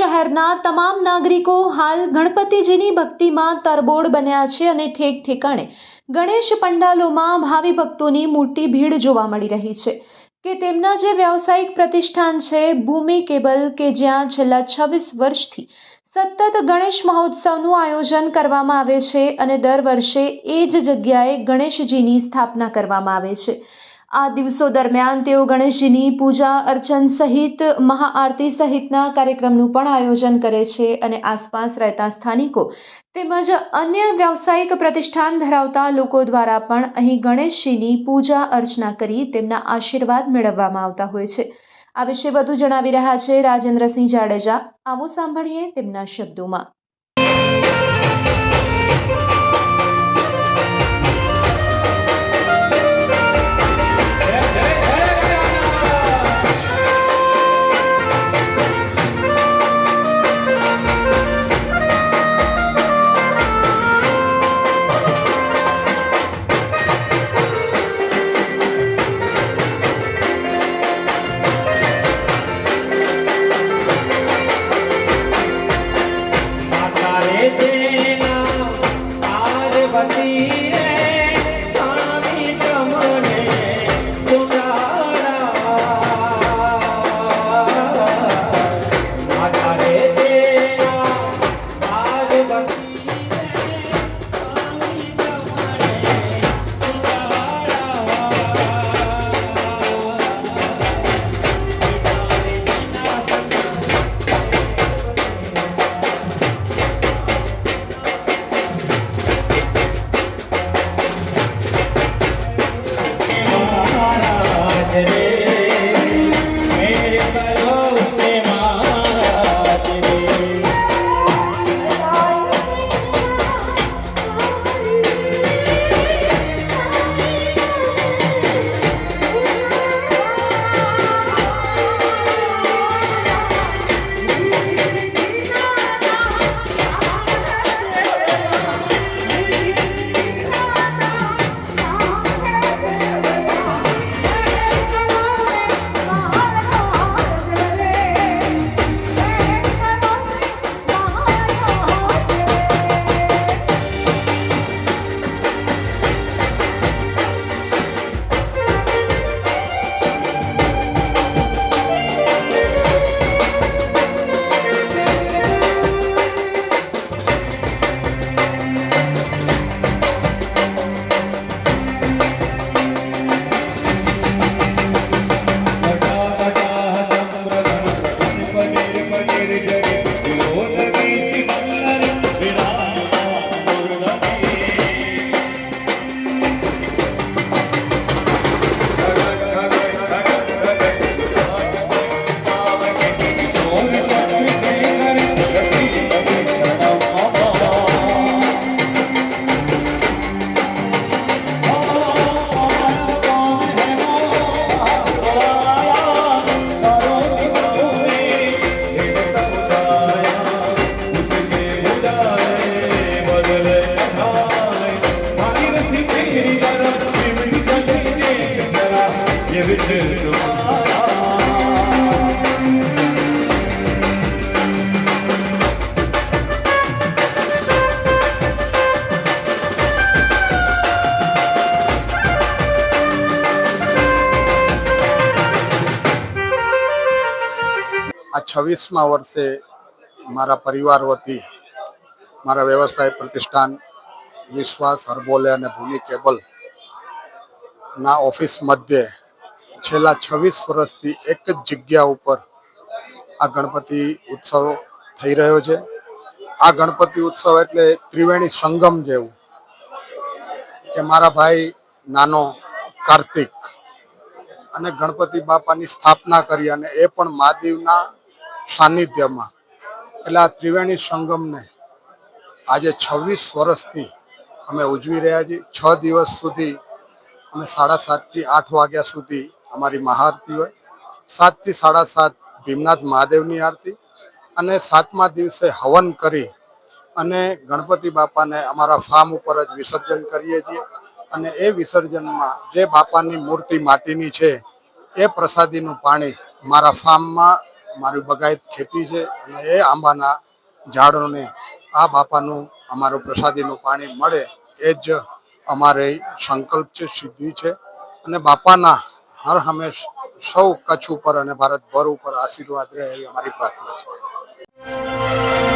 શહેરના તમામ નાગરિકો હાલ ગણપતિજીની ભક્તિમાં તરબોળ બન્યા છે અને ઠેક ઠેકાણે ગણેશ પંડાલોમાં ભાવિ ભક્તોની મોટી ભીડ જોવા મળી રહી છે કે તેમના જે વ્યવસાયિક પ્રતિષ્ઠાન છે, ભૂમિ કેબલ કે જ્યાં છેલ્લા છવ્વીસ વર્ષથી સતત ગણેશ મહોત્સવનું આયોજન કરવામાં આવે છે અને દર વર્ષે એ જ જગ્યાએ ગણેશજીની સ્થાપના કરવામાં આવે છે. આ દિવસો દરમિયાન તેઓ ગણેશજીની પૂજા અર્ચન સહિત મહાઆરતી સહિતના કાર્યક્રમનું પણ આયોજન કરે છે અને આસપાસ રહેતા સ્થાનિકો તેમજ અન્ય વ્યવસાયિક પ્રતિષ્ઠાન ધરાવતા લોકો દ્વારા પણ અહીં ગણેશજીની પૂજા અર્ચના કરી તેમના આશીર્વાદ મેળવવામાં આવતા હોય છે. આ વિશે વધુ જણાવી રહ્યા છે રાજેન્દ્રસિંહ જાડેજા. આવો સાંભળીએ તેમના શબ્દોમાં. পাটি આ છવ્વીસમા વર્ષે મારા પરિવાર વતી મારા વ્યવસાય પ્રતિષ્ઠાન, વિશ્વાસ, હર્બોલે અને ભૂમિ કેબલ ના ઓફિસ મધ્યે છેલ્લા છવ્વીસ વર્ષથી એક જ જગ્યા ઉપર આ ગણપતિ ઉત્સવ થઈ રહ્યો છે. આ ગણપતિ ઉત્સવ એટલે ત્રિવેણી સંગમ જેવું કે મારા ભાઈ નાનો કાર્તિક અને ગણપતિ બાપાની સ્થાપના કરી અને એ પણ મહાદેવના સાનિધ્યમાં. એટલે આ ત્રિવેણી સંગમને આજે છવ્વીસ વર્ષથી અમે ઉજવી રહ્યા છીએ. છ દિવસ સુધી અમે સાડા સાતથી આઠ વાગ્યા સુધી અમારી મહાઆરતી હોય. સાતથી સાડા સાત ભીમનાથ મહાદેવની આરતી અને સાતમા દિવસે હવન કરી અને ગણપતિ બાપાને અમારા ફાર્મ ઉપર જ વિસર્જન કરીએ છીએ. અને એ વિસર્જનમાં જે બાપાની મૂર્તિ માટીની છે, એ પ્રસાદીનું પાણી મારા ફાર્મમાં મારી બગાયત ખેતી છે અને એ આંબાના ઝાડોને આ બાપાનું અમારું પ્રસાદીનું પાણી મળે એ જ અમારે સંકલ્પ છે, સિદ્ધિ છે. અને બાપાના હર હંમેશ સૌ કચ્છ ઉપર અને ભારતભર ઉપર આશીર્વાદ રહે એવી અમારી પ્રાર્થના છે.